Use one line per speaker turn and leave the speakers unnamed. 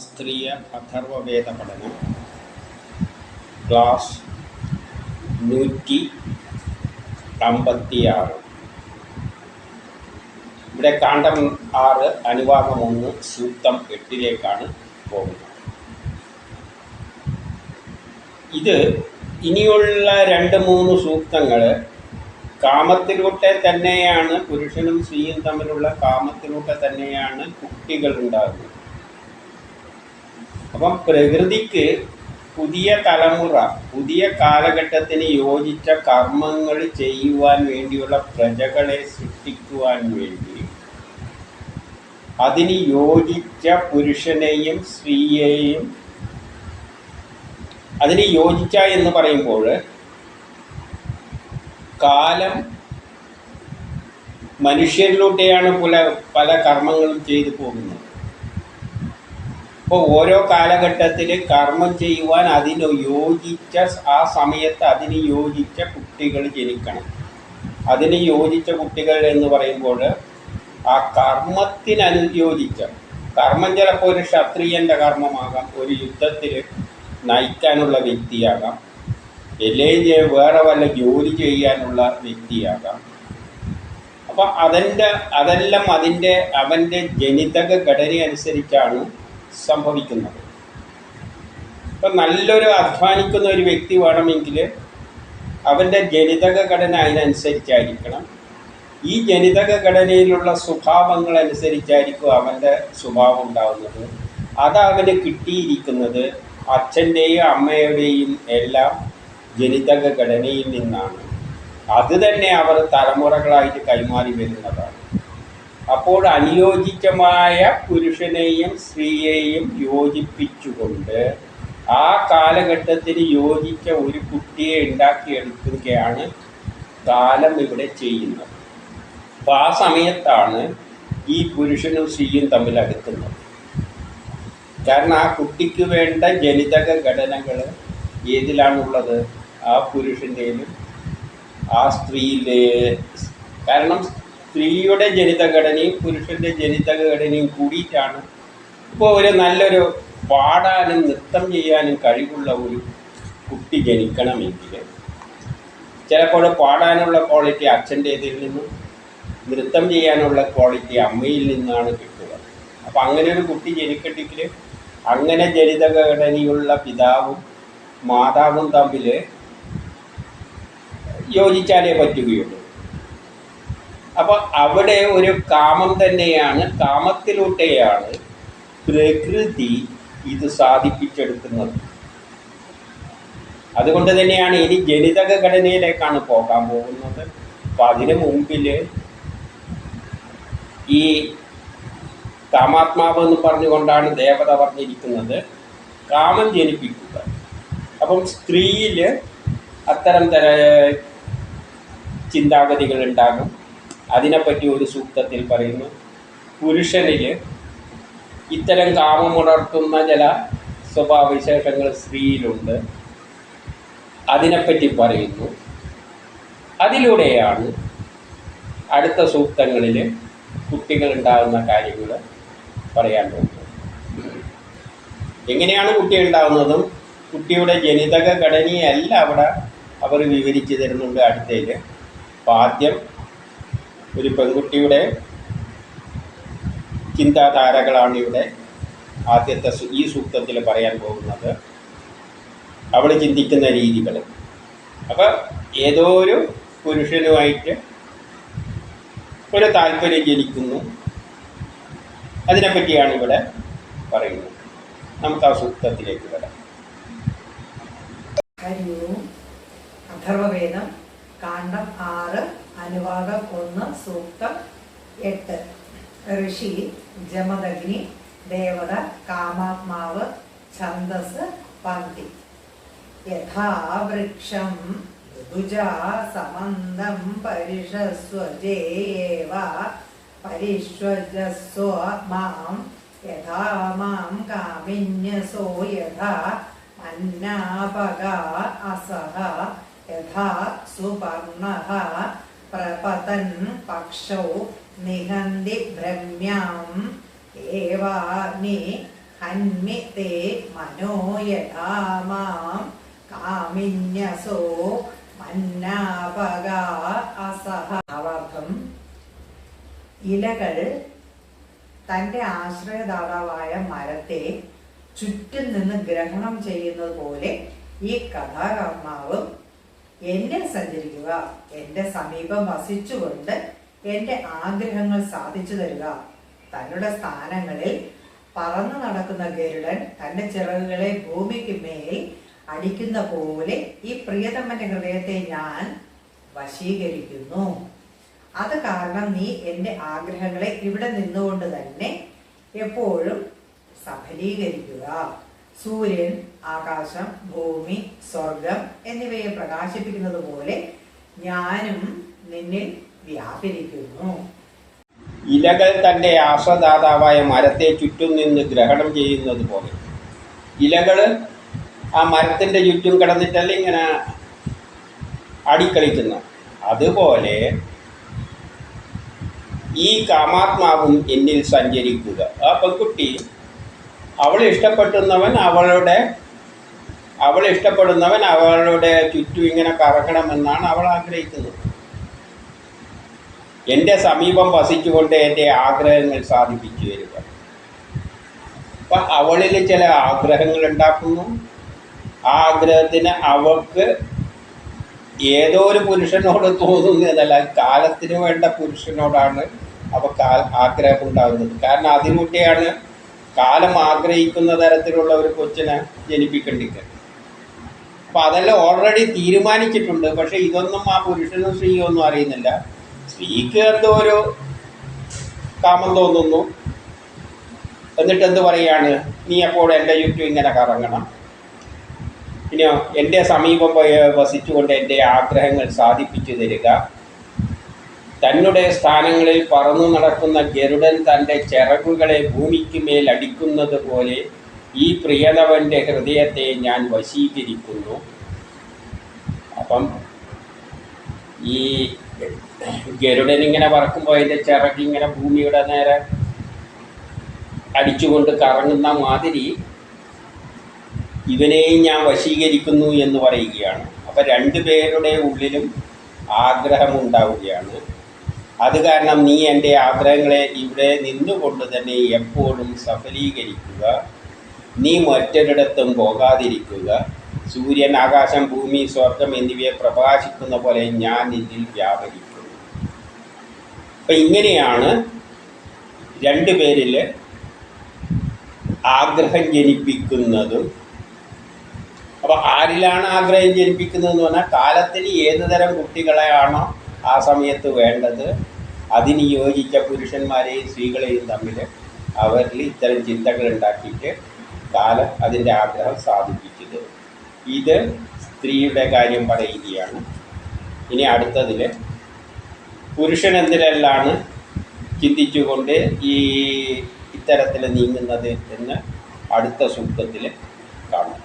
ശാസ്ത്രീയ അഥർവവേദ പഠനം ക്ലാസ് നൂറ്റി അമ്പത്തിയാറ്. ഇവിടെ കാണ്ഡം ആറ് അനുവാദം ഒന്ന് സൂക്തം എട്ടിലേക്കാണ് പോകുന്നത്. ഇത് ഇനിയുള്ള രണ്ട് മൂന്ന് സൂക്തങ്ങൾ കാമത്തിലൂടെ തന്നെയാണ് പുരുഷനും സ്ത്രീയും തമ്മിലുള്ള കാമത്തിലൂടെ തന്നെയാണ് കുട്ടികൾ ഉണ്ടാകുന്നത് അപ്പം പ്രകൃതിക്ക് പുതിയ തലമുറ പുതിയ കാലഘട്ടത്തിന് യോജിച്ച കർമ്മങ്ങൾ ചെയ്യുവാൻ വേണ്ടിയുള്ള പ്രജകളെ സൃഷ്ടിക്കുവാൻ വേണ്ടി അതിന് യോജിച്ച പുരുഷനെയും സ്ത്രീയെയും അതിന് യോജിച്ച എന്ന് പറയുമ്പോൾ കാലം മനുഷ്യരിലൂടെയാണ് പല പല കർമ്മങ്ങളും ചെയ്തു പോകുന്നത്. അപ്പോൾ ഓരോ കാലഘട്ടത്തിൽ കർമ്മം ചെയ്യുവാൻ അതിന് യോജിച്ച ആ സമയത്ത് അതിന് യോജിച്ച കുട്ടികൾ ജനിക്കണം. അതിന് യോജിച്ച കുട്ടികൾ എന്ന് പറയുമ്പോൾ ആ കർമ്മത്തിനനുയോജിച്ച കർമ്മം ചിലപ്പോൾ ഒരു ക്ഷത്രിയന്റെ കർമ്മമാകാം ഒരു യുദ്ധത്തിൽ നയിക്കാനുള്ള വ്യക്തിയാകാം അല്ലെങ്കിൽ വേറെ വല്ല ജോലി ചെയ്യാനുള്ള വ്യക്തിയാകാം. അപ്പം അതിന്റെ അതെല്ലാം അതിന്റെ അവന്റെ ജനിതക ഘടന അനുസരിച്ചാണ് സംഭവിക്കുന്നത്. ഇപ്പം നല്ലൊരു അധ്വാനിക്കുന്ന ഒരു വ്യക്തി വേണമെങ്കിൽ അവന്റെ ജനിതക ഘടന അതിനനുസരിച്ചായിരിക്കണം ഈ ജനിതക ഘടനയിലുള്ള സ്വഭാവങ്ങൾ അനുസരിച്ചായിരിക്കും അവന്റെ സ്വഭാവം ഉണ്ടാകുന്നത് അത് അവന് കിട്ടിയിരിക്കുന്നത് അച്ഛന്റെയും അമ്മയുടെയും എല്ലാം ജനിതക ഘടനയിൽ നിന്നാണ്. അത് തന്നെ അവർ തലമുറകളായിട്ട് കൈമാറി വരുന്നതാണ്. അപ്പോൾ അനുയോജിതമായ പുരുഷനെയും സ്ത്രീയെയും യോജിപ്പിച്ചുകൊണ്ട് ആ കാലഘട്ടത്തിന് യോജിച്ച ഒരു കുട്ടിയെ ഉണ്ടാക്കിയെടുക്കുകയാണ് കാലം ഇവിടെ ചെയ്യുന്നത്. അപ്പോൾ ആ സമയത്താണ് ഈ പുരുഷനും സ്ത്രീയും തമ്മിൽ അടുക്കുന്നത്. കാരണം ആ കുട്ടിക്ക് വേണ്ട ജനിതക ഘടനകൾ ഏതിലാണുള്ളത്? ആ പുരുഷന്റെയിലും ആ സ്ത്രീയിലെ കാരണം സ്ത്രീയുടെ ജനിതഘടനയും പുരുഷന്റെ ജനിതഘടനയും കൂടിയിട്ടാണ് ഇപ്പോൾ ഒരു നല്ലൊരു പാടാനും നൃത്തം ചെയ്യാനും കഴിവുള്ള ഒരു കുട്ടി ജനിക്കണമെങ്കിൽ ചിലപ്പോൾ പാടാനുള്ള ക്വാളിറ്റി അച്ഛന്റേതിൽ നിന്നും നൃത്തം ചെയ്യാനുള്ള ക്വാളിറ്റി അമ്മയിൽ നിന്നാണ് കിട്ടുക. അപ്പം അങ്ങനെ ഒരു കുട്ടി ജനിക്കണമെങ്കിൽ അങ്ങനെ ജനിതഘടനയുള്ള പിതാവും മാതാവും തമ്മിൽ യോജിച്ചാലേ പറ്റുകയുള്ളൂ. അപ്പോൾ അവിടെ ഒരു കാമം തന്നെയാണ് കാമത്തിലൂടെയാണ് പ്രകൃതി ഇത് സാധിപ്പിച്ചെടുക്കുന്നത്. അതുകൊണ്ട് തന്നെയാണ് ഇനി ജനിതക ഘടനയിലേക്കാണ് പോകാൻ പോകുന്നത്. അപ്പം അതിനു മുമ്പിൽ ഈ കാമാത്മാവ് എന്ന് പറഞ്ഞുകൊണ്ടാണ് ദേവത പറഞ്ഞിരിക്കുന്നത് കാമം ജനിപ്പിക്കുക. അപ്പം സ്ത്രീയിൽ അത്തരം തര ചിന്താഗതികൾ ഉണ്ടാകും. അതിനെപ്പറ്റി ഒരു സൂക്തത്തിൽ പറയുന്നു. പുരുഷനിൽ ഇത്തരം കാമമുണർത്തുന്ന ചില സ്വഭാവവിശേഷങ്ങൾ സ്ത്രീയിലുണ്ട്. അതിനെപ്പറ്റി പറയുന്നു. അതിലൂടെയാണ് അടുത്ത സൂക്തങ്ങളിൽ കുട്ടികൾ ഉണ്ടാകുന്ന കാര്യങ്ങൾ പറയാൻ പോകുന്നത്. എങ്ങനെയാണ് കുട്ടി ഉണ്ടാകുന്നതും കുട്ടിയുടെ ജനിതക ഘടനയല്ല അവിടെ അവർ വിവരിച്ചു തരുന്നുണ്ട് അപ്പോൾ ആദ്യം ഒരു പെൺകുട്ടിയുടെ ചിന്താധാരകളാണ് ഇവിടെ ആദ്യത്തെ ഈ സൂക്തത്തിൽ പറയാൻ പോകുന്നത്. അവൾ ചിന്തിക്കുന്ന രീതികൾ. അപ്പോൾ ഏതോ ഒരു പുരുഷനുമായിട്ട് ഒരു താല്പര്യം ജനിക്കുന്നു. അതിനെപ്പറ്റിയാണ് ഇവിടെ പറയുന്നത്. നമുക്ക് ആ സൂക്തത്തിലേക്ക് വരാം.
അഥർവവേദം കാണ്ഡം ആറ് അനുവാദം ഒന്ന് സൂക്തം എട്ട്. ഋഷി ജമദഗ്നി ദേവത കാമാത്മാവ് ഛന്ദസ് പന്തി യഥാ വൃക്ഷം ഋതുജാ സമന്തം പരിഷസ്വജേവ പരിഷ്വജസ്വ മാം യഥാ മാം കാമിന്യസോ യഥാ അന്നാപക അസഹ യഥാ സുപർണഃ പ്രപതൻ പക്ഷോ നിഹന്തി ഭ്രമ്യാം ഏവാനി ഹന്മി തേ യഥാ മാം കാമിന്യസോ മന്നാപക അസഹാവാർത്ഥം ഇലകൾ തന്റെ ആശ്രയദാതാവായ മരത്തെ ചുറ്റും നിന്ന് ഗ്രഹണം ചെയ്യുന്നത് പോലെ ഈ കഥാകർമാവ് എന്നിൽ സഞ്ചരിക്കുക എന്റെ സമീപം വസിച്ചുകൊണ്ട് എന്റെ ആഗ്രഹങ്ങൾ സാധിച്ചു തരിക. തങ്ങളുടെ സ്ഥാനങ്ങളിൽ പറന്നു നടക്കുന്ന ഗരുഡൻ തന്റെ ചിറകുകളെ ഭൂമിക്ക് മേൽ അടിക്കുന്ന പോലെ ഈ പ്രിയതമ്മന്റെ ഹൃദയത്തെ ഞാൻ വശീകരിക്കുന്നു. അത് കാരണം നീ എന്റെ ആഗ്രഹങ്ങളെ ഇവിടെ നിന്നുകൊണ്ട് തന്നെ എപ്പോഴും സഫലീകരിക്കുക. സൂര്യൻ ആകാശം ഭൂമി സ്വർഗം എന്നിവയെ പ്രകാശിപ്പിക്കുന്നത് പോലെ ഞാനും നിന്നിൽ വ്യാപരിക്കുന്നു.
ഇലകൾ തന്റെ ആശ്രദാതാവായ മരത്തെ ചുറ്റും നിന്ന് ഗ്രഹണം ചെയ്യുന്നത് പോലെ. ഇലകൾ ആ മരത്തിന്റെ ചുറ്റും കിടന്നിട്ടല്ല ഇങ്ങനെ അടിക്കളിക്കുന്നു. അതുപോലെ ഈ കാമാത്മാവും എന്നിൽ സഞ്ചരിക്കുക. ആ പെൺകുട്ടി അവൾ ഇഷ്ടപ്പെടുന്നവൻ അവളുടെ അവൾ ഇഷ്ടപ്പെടുന്നവൻ അവളുടെ ചുറ്റും ഇങ്ങനെ കറങ്ങണമെന്നാണ് അവൾ ആഗ്രഹിക്കുന്നത്. എന്റെ സമീപം വസിച്ചുകൊണ്ട് എന്റെ ആഗ്രഹങ്ങൾ സാധിപ്പിച്ചു വരിക അപ്പം അവളിൽ ചില ആഗ്രഹങ്ങൾ ഉണ്ടാക്കുന്നു. ആ ആഗ്രഹത്തിന് അവൾക്ക് ഏതോ ഒരു പുരുഷനോട് തോന്നുന്നതല്ല കാലത്തിന് വേണ്ട പുരുഷനോടാണ് അവൾക്ക് ആഗ്രഹം ഉണ്ടാകുന്നത്. കാരണം അതിലൂടെയാണ് കാലം ആഗ്രഹിക്കുന്ന തരത്തിലുള്ള ഒരു കൊച്ചിനെ ജനിപ്പിക്കേണ്ടിക്ക് അപ്പം അതെല്ലാം ഓൾറെഡി തീരുമാനിച്ചിട്ടുണ്ട്. പക്ഷെ ഇതൊന്നും ആ പുരുഷനും സ്ത്രീയും ഒന്നും അറിയുന്നില്ല. സ്ത്രീക്ക് എന്തോ ഒരു കാമം തോന്നുന്നു. എന്നിട്ട് എന്ത് പറയാണ് നീ അപ്പോൾ എന്റെ ചുറ്റും ഇങ്ങനെ കറങ്ങണം. ഇനിയോ എന്റെ സമീപം വസിച്ചുകൊണ്ട് എന്റെ ആഗ്രഹങ്ങൾ സാധിപ്പിച്ചു തരിക. തന്നുടെ സ്ഥാനങ്ങളിൽ പറന്നു നടക്കുന്ന ഗരുഡൻ തന്റെ ചിറകുകളെ ഭൂമിക്ക് മേൽ അടിക്കുന്നത് പോലെ ഈ പ്രിയതവന്റെ ഹൃദയത്തെ ഞാൻ വശീകരിക്കുന്നു. അപ്പം ഈ ഗരുഡൻ ഇങ്ങനെ പറക്കുമ്പോൾ അതിന്റെ ചിറകിങ്ങനെ ഭൂമിയുടെ നേരെ അടിച്ചുകൊണ്ട് കറങ്ങുന്ന മാതിരി ഇവനെയും ഞാൻ വശീകരിക്കുന്നു എന്ന് പറയുകയാണ്. അപ്പം രണ്ടു പേരുടെ ഉള്ളിലും ആഗ്രഹമുണ്ടാവുകയാണ്. അത് കാരണം നീ എന്റെ ആഗ്രഹങ്ങളെ ഇവിടെ നിന്നുകൊണ്ട് തന്നെ എപ്പോഴും സഫലീകരിക്കുക. നീ മറ്റൊരിടത്തും പോകാതിരിക്കുക. സൂര്യൻ ആകാശം ഭൂമി സ്വർഗം എന്നിവയെ പ്രകാശിക്കുന്ന പോലെ ഞാൻ ഇതിൽ വ്യാപരിക്കും. അപ്പം ഇങ്ങനെയാണ് രണ്ടുപേരിൽ ആഗ്രഹം ജനിപ്പിക്കുന്നതും. അപ്പോൾ ആരിലാണ് ആഗ്രഹം ജനിപ്പിക്കുന്നതെന്ന് പറഞ്ഞാൽ കാലത്തിൽ ഏത് തരം കുട്ടികളെയാണോ ആ സമയത്ത് വേണ്ടത് അതിന് യോജിച്ച പുരുഷന്മാരെയും സ്ത്രീകളെയും തമ്മിൽ അവരിൽ ഇത്തരം ചിന്തകൾ ഉണ്ടാക്കിയിട്ട് കാലം അതിന്റെ ആഗ്രഹം സാധിപ്പിച്ചത്. ഇത് സ്ത്രീയുടെ കാര്യം പറയുകയാണ്. ഇനി അടുത്തതിൽ പുരുഷൻ എന്തിനെല്ലാണ് ചിന്തിച്ചുകൊണ്ട് ഈ ഇത്തരത്തിൽ നീങ്ങുന്നത് എന്ന് അടുത്ത സൂക്തത്തിൽ കാണാം.